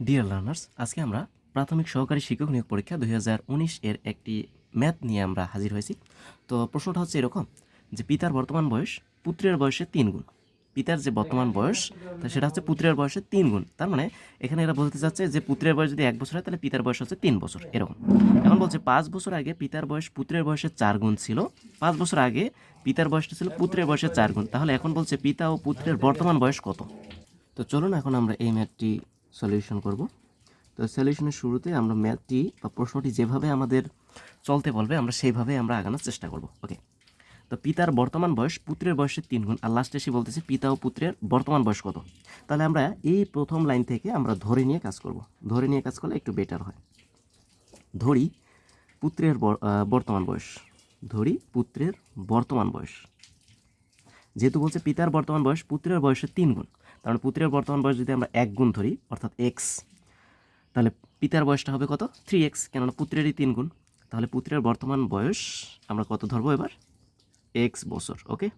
Dear learners আজকে আমরা প্রাথমিক সহকারী শিক্ষক নিয়োগ পরীক্ষা দুই হাজার উনিশ এর একটি ম্যাথ নিয়ে আমরা হাজির হয়েছি। তো প্রশ্নটা হচ্ছে এরকম যে পিতার বর্তমান বয়স পুত্রের বয়সে তিন গুণ। পিতার যে বর্তমান বয়স, তা সেটা হচ্ছে পুত্রের বয়সে তিন গুণ। তার মানে এখানে এরা বলতে চাচ্ছে যে পুত্রের বয়স যদি এক বছর হয়, তাহলে পিতার বয়স হচ্ছে তিন বছর, এরকম। এখন বলছে পাঁচ বছর আগে পিতার বয়স পুত্রের বয়সে চার গুণ ছিল, পাঁচ বছর আগে পিতার বয়সটা ছিল পুত্রের বয়সে চার গুণ। তাহলে এখন বলছে পিতা ও পুত্রের বর্তমান বয়স কত? তো চলুন এখন আমরা এই ম্যাথটি সলিউশন করব। তো সলিউশনের শুরুতে আমরা ম্যাথটি বা প্রশ্নটি যেভাবে আমাদের চলতে বলবে, আমরা সেইভাবে আমরা আগানোর চেষ্টা করব। ওকে তো পিতার বর্তমান বয়স পুত্রের বয়সের তিন গুণ। আর লাস্টে এসে বলতেছে, পিতা ও পুত্রের বর্তমান বয়স কত? তাহলে আমরা এই প্রথম লাইন থেকে আমরা ধরে নিয়ে কাজ করব। ধরে নিয়ে কাজ করলে একটু বেটার হয়। ধরি পুত্রের বর- বর্তমান বয়স। ধরি পুত্রের বর্তমান বয়স। যেহেতু বলছে পিতার বর্তমান বয়স, পুত্রের বয়সের তিন গুণ। মানে পুত্রের বর্তমান বয়স যদি আমরা এক গুণ ধরি, অর্থাৎ এক্স তাহলে পিতার বয়সটা হবে কত? থ্রি এক্স কেননা পুত্রেরই তিন গুণ। তাহলে পুত্রের বর্তমান বয়স আমরা কত ধরবো এবার? এক্স বছর ওকে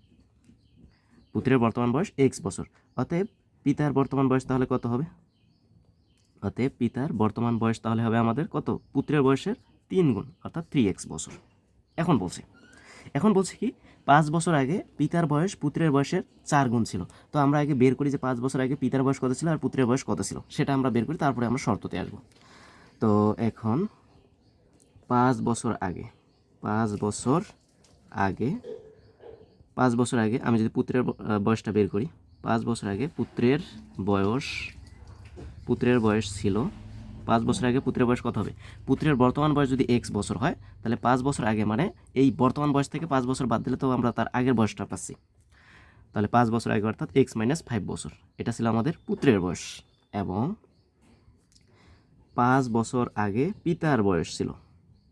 পুত্রের বর্তমান বয়স এক্স বছর। অতএব পিতার বর্তমান বয়স তাহলে কত হবে? অতএব পিতার বর্তমান বয়স তাহলে হবে আমাদের কত? পুত্রের বয়সের তিন গুণ, অর্থাৎ থ্রি এক্স বছর। এখন বলছি। এখন বলছি কি, পাঁচ বছর আগে পিতার বয়স পুত্রের বয়সের চার গুণ ছিল। তো আমরা আগে বের করি যে পাঁচ বছর আগে পিতার বয়স কত ছিল আর পুত্রের বয়স কত ছিল। সেটা আমরা বের করি, তারপরে আমরা শর্ততে আসব। তো এখন পাঁচ বছর আগে, পাঁচ বছর আগে, পাঁচ বছর আগে আমি যদি পুত্রের বয়সটা বের করি, পাঁচ বছর আগে পুত্রের বয়স পুত্রের বয়স ছিল পাঁচ বছর আগে পুত্রের বয়স কত হবে? পুত্রের বর্তমান বয়স যদি এক্স বছর হয়, তাহলে পাঁচ বছর আগে মানে এই বর্তমান বয়স থেকে পাঁচ বছর বাদ দিলে তো আমরা তার আগের বয়সটা পাচ্ছি। তাহলে পাঁচ বছর আগে অর্থাৎ এক্স মাইনাস ফাইভ বছর। এটা ছিল আমাদের পুত্রের বয়স এবং পাঁচ বছর আগে পিতার বয়স ছিল।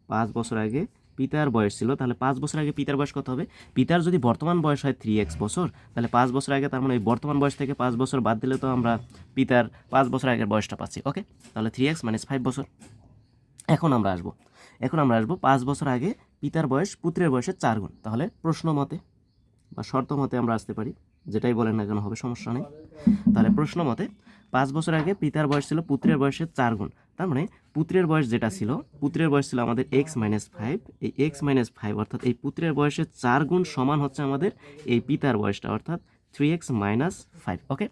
পাঁচ বছর আগে পিতার বয়স ছিল, তাহলে পাঁচ বছর আগে পিতার বয়স কত হবে? পিতার যদি বর্তমান বয়স হয় থ্রি এক্স বছর, তাহলে পাঁচ বছর আগে তার মানে বর্তমান বয়স থেকে পাঁচ বছর বাদ দিলে তো আমরা পিতার পাঁচ বছর আগের বয়সটা পাচ্ছি ওকে তাহলে থ্রি এক্স মাইনাস ফাইভ বছর। এখন আমরা আসব, এখন আমরা আসব পাঁচ বছর আগে পিতার বয়স, পুত্রের বয়সের চার গুণ। তাহলে প্রশ্ন মতে বা শর্ত মতে আমরা আসতে পারি, যেটাই বলেন না কেন, হবে সমস্যা নেই। তাহলে প্রশ্ন মতে পাঁচ বছর আগে পিতার বয়স ছিল, পুত্রের বয়সের চার গুণ। তার মানে পুত্রের বয়স যেটা ছিল, পুত্রের বয়স ছিল আমাদের এক্স মাইনাস ফাইভ এই এক্স মাইনাস ফাইভ অর্থাৎ এই পুত্রের বয়সের চার গুণ সমান হচ্ছে আমাদের এই পিতার বয়সটা, অর্থাৎ three X minus five okay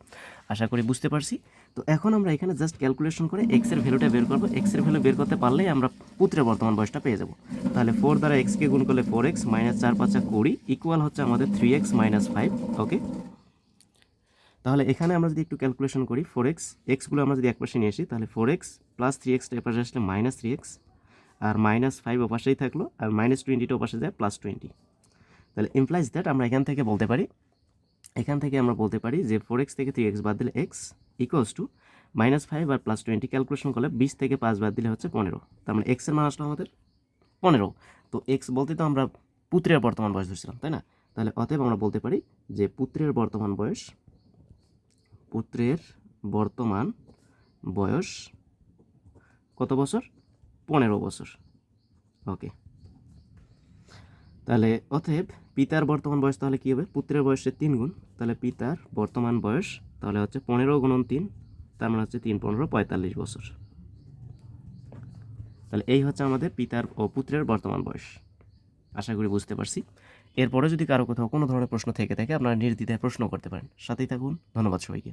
আশা করি বুঝতে পারছি। তো এখন আমরা এখানে জাস্ট ক্যালকুলেশন করে এক্সের ভ্যালুটা বের করব। এক্সের ভ্যালু বের করতে পারলেই আমরা পুত্রের বর্তমান বয়সটা পেয়ে যাব। তাহলে ফোর দ্বারা এক্সকে গুণ করলে ফোর এক্স মাইনাস চার পাঁচা কুড়ি ইকুয়াল হচ্ছে আমাদের three X minus five okay তাহলে এখানে আমরা যদি একটু ক্যালকুলেশন করি ফোর এক্স এক্সগুলো আমরা যদি একপাশে নিয়ে আসি, তাহলে ফোর এক্স প্লাস থ্রি এক্সটা এপাশে আসলে মাইনাস থ্রি এক্স আর মাইনাস ফাইভ ওপাশেই থাকল, আর মাইনাস টোয়েন্টিটা ওপাশে যায় প্লাস টোয়েন্টি তাহলে ইমপ্লাইজ দ্যাট আমরা এখান থেকে বলতে পারি, এখান থেকে আমরা বলতে পারি যে ফোর এক্স থেকে থ্রি এক্স বাদ দিলে X equals to minus five R plus twenty calculation করলে বিশ থেকে পাঁচ বাদ দিলে হচ্ছে পনেরো। তার মানে এক্সের মান আসলো আমাদের পনেরো। তো এক্স বলতে তো আমরা পুত্রের বর্তমান বয়স ধরছিলাম, তাই না? তাহলে অতএব আমরা বলতে পারি যে পুত্রের বর্তমান বয়স পুত্রের বর্তমান বয়স কত বছর? পনেরো বছর। ওকে। তাহলে অতএব পিতার বর্তমান বয়স তাহলে কী হবে? পুত্রের বয়সের তিন গুণ। তাহলে পিতার বর্তমান বয়স তাহলে হচ্ছে পনেরো গুণন তিন, তার মানে হচ্ছে তিন পনেরো পঁয়তাল্লিশ বছর। তাহলে এই হচ্ছে আমাদের পিতার ও পুত্রের বর্তমান বয়স। আশা করি বুঝতে পারছি। এরপরে যদি কারও কোথাও কোনো ধরনের প্রশ্ন থেকে থাকে, আপনারা নির্দ্বিধায় প্রশ্ন করতে পারেন। সাথেই থাকুন। ধন্যবাদ সবাইকে।